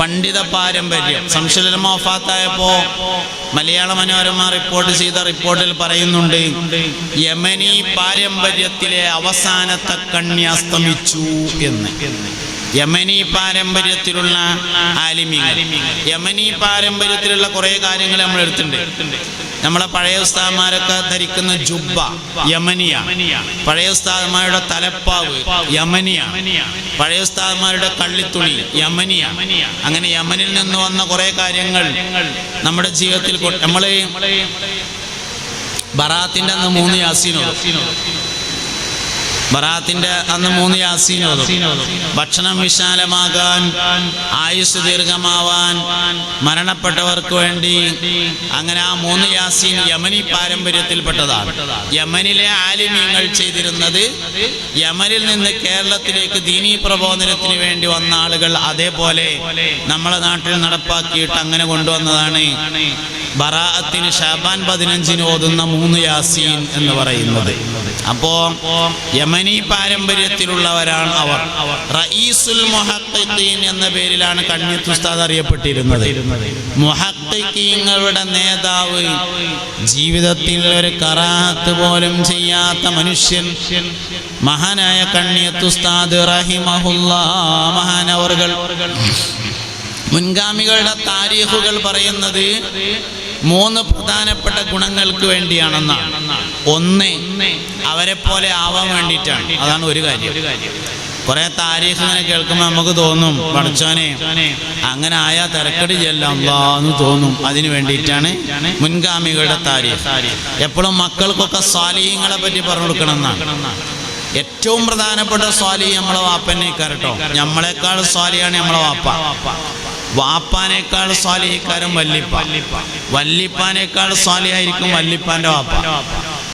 പണ്ഡിത പാരമ്പര്യം. സംശുലമ വഫാത്തായപ്പോ മലയാള മനോരമ റിപ്പോർട്ട് ചെയ്ത റിപ്പോർട്ടിൽ പറയുന്നുണ്ട് യമനി പാരമ്പര്യത്തിലെ അവസാനത്തെ കണ്ണി അസ്തമിച്ചു എന്ന്. യമനി പാരമ്പര്യത്തിലുള്ള ആലിമിങ്ങൾ. യമനി പാരമ്പര്യത്തിലുള്ള കുറേ കാര്യങ്ങൾ നമ്മൾ എടുത്തിട്ടുണ്ട്. നമ്മളെ പഴയ ഉസ്താദ്മാരൊക്കെ ധരിക്കുന്ന ജുബ്ബ യമനിയ. പഴയ ഉസ്താദ്മാരുടെ തലപ്പാവ് യമനിയ. പഴയ ഉസ്താദ്മാരുടെ കള്ളിത്തുണി യമനിയ. അങ്ങനെ യമനിൽ നിന്ന് വന്ന കുറേ കാര്യങ്ങൾ നമ്മുടെ ജീവിതത്തിൽ നമ്മളെ ബറാത്തിന്റെ അന്ന് മൂന്ന് യാസീനോ ബറാത്തിന്റെ അന്ന് മൂന്ന് യാസീനോതും ഭക്ഷണം വിശാലമാകാൻ ആയുസ് ദീർഘമാവാൻ മരണപ്പെട്ടവർക്ക് വേണ്ടി അങ്ങനെ ആ മൂന്ന് യാസീൻ യമനി പാരമ്പര്യത്തിൽപ്പെട്ടതാണ്. യമനിലെ ആലിമ്യങ്ങൾ ചെയ്തിരുന്നത് യമനിൽ നിന്ന് കേരളത്തിലേക്ക് ദീനി പ്രബോധനത്തിന് വേണ്ടി വന്ന ആളുകൾ അതേപോലെ നമ്മളെ നാട്ടിൽ നടപ്പാക്കിയിട്ട് അങ്ങനെ കൊണ്ടുവന്നതാണ്. ബറാഅത്തിന് ഷാബാൻ പതിനഞ്ചിന് ഓതുന്ന മൂന്ന് യാസീൻ എന്ന് പറയുന്നത്. അപ്പോ യമനി പാരമ്പര്യത്തിലുള്ളവരാണ് അവർ. റഈസുൽ മുഹഖിഖീൻ എന്ന പേരിലാണ് കണ്ണിത്ത് ഉസ്താദ് അറിയപ്പെട്ടിരുന്നത്. മുഹഖിഖീങ്ങളുടെ നേതാവ് ജീവിതത്തിൽ ഒരു കറാഹത്ത് പോലും ചെയ്യാത്ത മനുഷ്യൻ മഹാനായ കണ്ണിയത്ത് ഉസ്താദ് റഹിമഹുല്ലാ മഹാനവറുകൾ. മുൻഗാമികളുടെ താരീഖുകൾ പറയുന്നത് മൂന്ന് പ്രധാനപ്പെട്ട ഗുണങ്ങൾക്ക് വേണ്ടിയാണെന്നാണ് ഒന്ന് അവരെ പോലെ ആവാൻ വേണ്ടിയിട്ടാണ്. അതാണ് ഒരു കാര്യം. കുറെ താരീഫ് ഇങ്ങനെ കേൾക്കുമ്പോൾ നമുക്ക് തോന്നും പഠിച്ചോനെ അങ്ങനെ ആയാ തിരക്കടി ചെല്ലാന്ന് തോന്നും. അതിനു വേണ്ടിയിട്ടാണ് മുൻഗാമികളുടെ താരീഫ്. എപ്പോഴും മക്കൾക്കൊക്കെ സ്വാലീയങ്ങളെ പറ്റി പറഞ്ഞു കൊടുക്കണം എന്നാണ് ഏറ്റവും പ്രധാനപ്പെട്ട സ്വാലി നമ്മളെ വാപ്പനെ കേട്ടോ. നമ്മളെക്കാൾ സ്വാലിയാണ് നമ്മളെ വാപ്പ. വാപ്പാനേക്കാൾ സ്വാലിഹിക്കാരും വല്ലിപ്പ. വല്ലിപ്പാനേക്കാൾ സ്വാലിയായിരിക്കും വല്ലിപ്പാന്റെ വാപ്പ.